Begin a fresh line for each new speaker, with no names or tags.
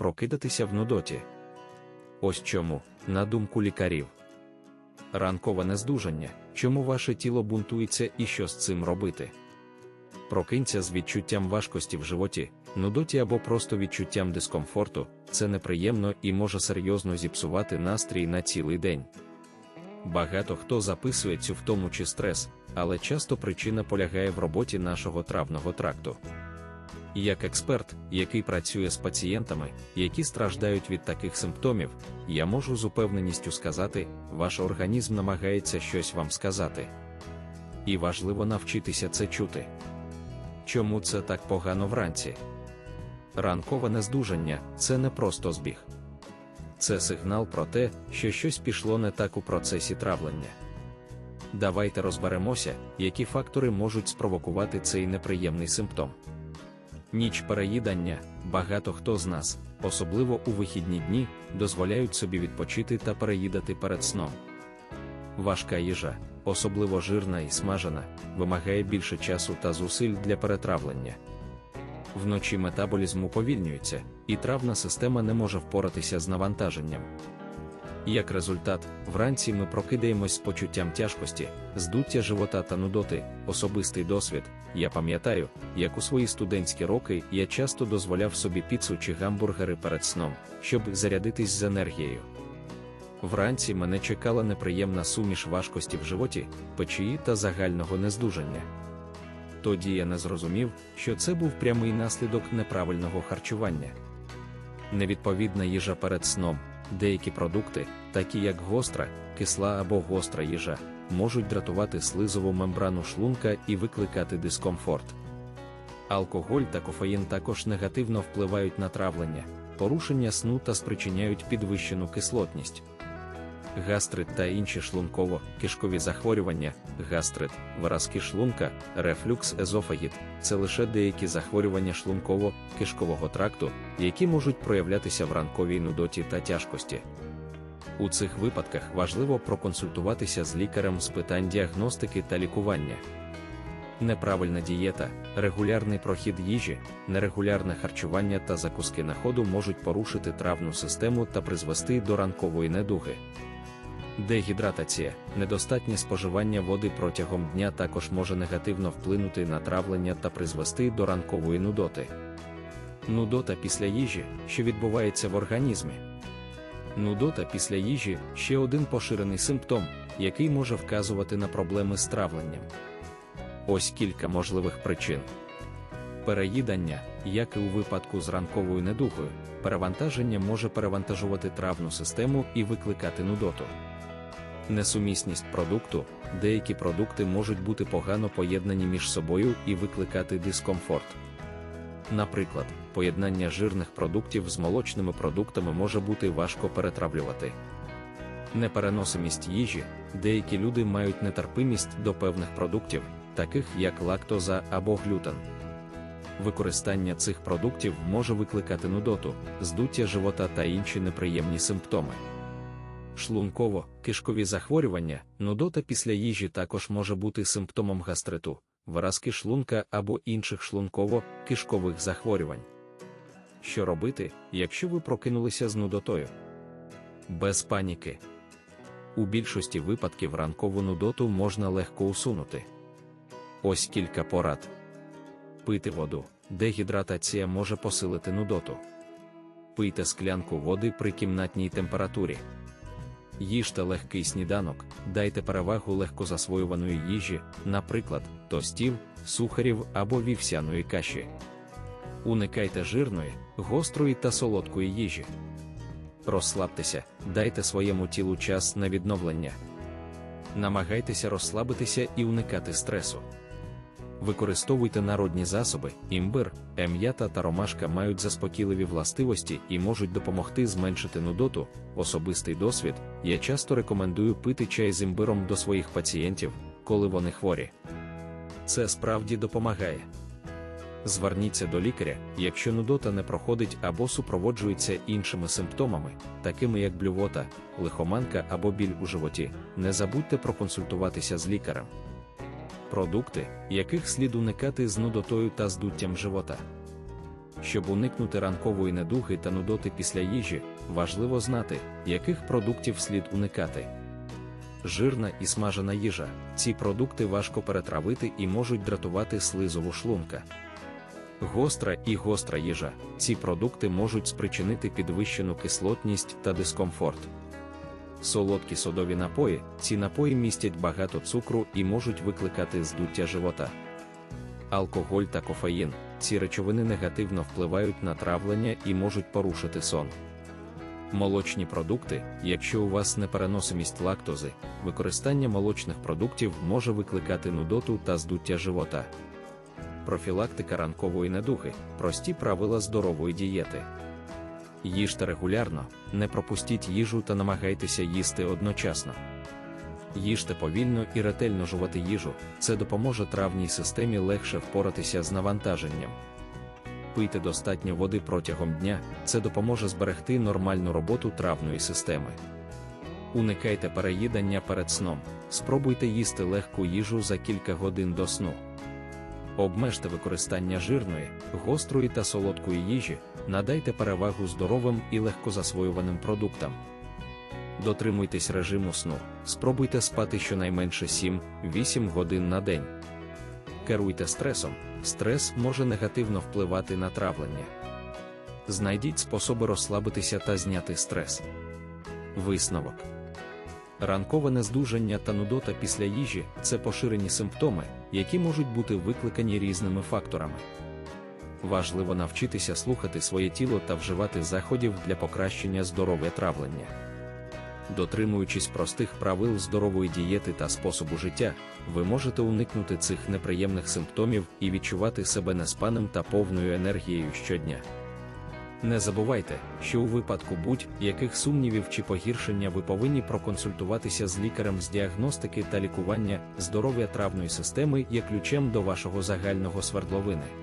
прокидатися в нудоті. Ось чому, на думку лікарів. Ранкове нездужання, чому ваше тіло бунтується і що з цим робити. Прокинься з відчуттям важкості в животі, нудоті або просто відчуттям дискомфорту, це неприємно і може серйозно зіпсувати настрій на цілий день. Багато хто записує цю втому чи стрес, але часто причина полягає в роботі нашого травного тракту. Як експерт, який працює з пацієнтами, які страждають від таких симптомів, я можу з упевненістю сказати, ваш організм намагається щось вам сказати. І важливо навчитися це чути. Чому це так погано вранці? Ранкове нездужання це не просто збіг. Це сигнал про те, що щось пішло не так у процесі травлення. Давайте розберемося, які фактори можуть спровокувати цей неприємний симптом. Ніч переїдання, багато хто з нас, особливо у вихідні дні, дозволяють собі відпочити та переїдати перед сном. Важка їжа, особливо жирна і смажена, вимагає більше часу та зусиль для перетравлення. Вночі метаболізм уповільнюється, і травна система не може впоратися з навантаженням. Як результат, вранці ми прокидаємось з почуттям тяжкості, здуття живота та нудоти, особистий досвід. Я пам'ятаю, як у свої студентські роки я часто дозволяв собі піцу чи гамбургери перед сном, щоб зарядитись з енергією. Вранці мене чекала неприємна суміш важкості в животі, печії та загального нездужання. Тоді я не зрозумів, що це був прямий наслідок неправильного харчування. Невідповідна їжа перед сном, деякі продукти, такі як гостра, кисла або гостра їжа, можуть дратувати слизову мембрану шлунка і викликати дискомфорт. Алкоголь та кофеїн також негативно впливають на травлення, порушення сну та спричиняють підвищену кислотність. Гастрит та інші шлунково-кишкові захворювання, гастрит, виразки шлунка, рефлюкс езофагіт це лише деякі захворювання шлунково-кишкового тракту, які можуть проявлятися в ранковій нудоті та тяжкості. У цих випадках важливо проконсультуватися з лікарем з питань діагностики та лікування. Неправильна дієта, регулярний прохід їжі, нерегулярне харчування та закуски на ходу можуть порушити травну систему та призвести до ранкової недуги. Дегідратація, недостатнє споживання води протягом дня також може негативно вплинути на травлення та призвести до ранкової нудоти. Нудота після їжі, що відбувається в організмі. Нудота після їжі ще один поширений симптом, який може вказувати на проблеми з травленням. Ось кілька можливих причин. Переїдання, як і у випадку з ранковою недугою, перевантаження може перевантажувати травну систему і викликати нудоту. Несумісність продукту, деякі продукти можуть бути погано поєднані між собою і викликати дискомфорт. Наприклад, поєднання жирних продуктів з молочними продуктами може бути важко перетравлювати. Непереносимість їжі, деякі люди мають нетерпимість до певних продуктів, таких як лактоза або глютен. Використання цих продуктів може викликати нудоту, здуття живота та інші неприємні симптоми. Шлунково, кишкові захворювання, нудота після їжі також може бути симптомом гастриту, виразки шлунка або інших шлунково-кишкових захворювань. Що робити, якщо ви прокинулися з нудотою? Без паніки. У більшості випадків ранкову нудоту можна легко усунути. Ось кілька порад. Пити воду, дегідратація може посилити нудоту. Пийте склянку води при кімнатній температурі. Їжте легкий сніданок, дайте перевагу легкозасвоюваної їжі, наприклад, тостів, сухарів або вівсяної каші. Уникайте жирної, гострої та солодкої їжі. Розслабтеся, дайте своєму тілу час на відновлення. Намагайтеся розслабитися і уникати стресу. Використовуйте народні засоби, імбир, ем'ята та ромашка мають заспокійливі властивості і можуть допомогти зменшити нудоту. Особистий досвід. Я часто рекомендую пити чай з імбиром до своїх пацієнтів, коли вони хворі. Це справді допомагає. Зверніться до лікаря, якщо нудота не проходить або супроводжується іншими симптомами, такими як блювота, лихоманка або біль у животі. Не забудьте проконсультуватися з лікарем продукти, яких слід уникати з нудотою та здуттям живота. Щоб уникнути ранкової недуги та нудоти після їжі, важливо знати, яких продуктів слід уникати. Жирна і смажена їжа. Ці продукти важко перетравити і можуть дратувати слизову шлунка. Гостра і гостра їжа. Ці продукти можуть спричинити підвищену кислотність та дискомфорт. Солодкі содові напої. Ці напої містять багато цукру і можуть викликати здуття живота. Алкоголь та кофеїн. Ці речовини негативно впливають на травлення і можуть порушити сон. Молочні продукти, якщо у вас непереносимість лактози, використання молочних продуктів може викликати нудоту та здуття живота. Профілактика ранкової недуги, прості правила здорової дієти. Їжте регулярно, не пропустіть їжу та намагайтеся їсти одночасно. Їжте повільно і ретельно жувати їжу, це допоможе травній системі легше впоратися з навантаженням. Пийте достатньо води протягом дня, це допоможе зберегти нормальну роботу травної системи. Уникайте переїдання перед сном, спробуйте їсти легку їжу за кілька годин до сну. Обмежте використання жирної, гострої та солодкої їжі, надайте перевагу здоровим і легкозасвоюваним продуктам. Дотримуйтесь режиму сну, спробуйте спати щонайменше 7-8 годин на день. Керуйте стресом, стрес може негативно впливати на травлення. Знайдіть способи розслабитися та зняти стрес. Висновок. Ранкове нездужання та нудота після їжі це поширені симптоми, які можуть бути викликані різними факторами. Важливо навчитися слухати своє тіло та вживати заходів для покращення здоров'я травлення. Дотримуючись простих правил здорової дієти та способу життя, ви можете уникнути цих неприємних симптомів і відчувати себе неспаним та повною енергією щодня. Не забувайте, що у випадку будь-яких сумнівів чи погіршення ви повинні проконсультуватися з лікарем з діагностики та лікування здоров'я травної системи є ключем до вашого загального свердловини.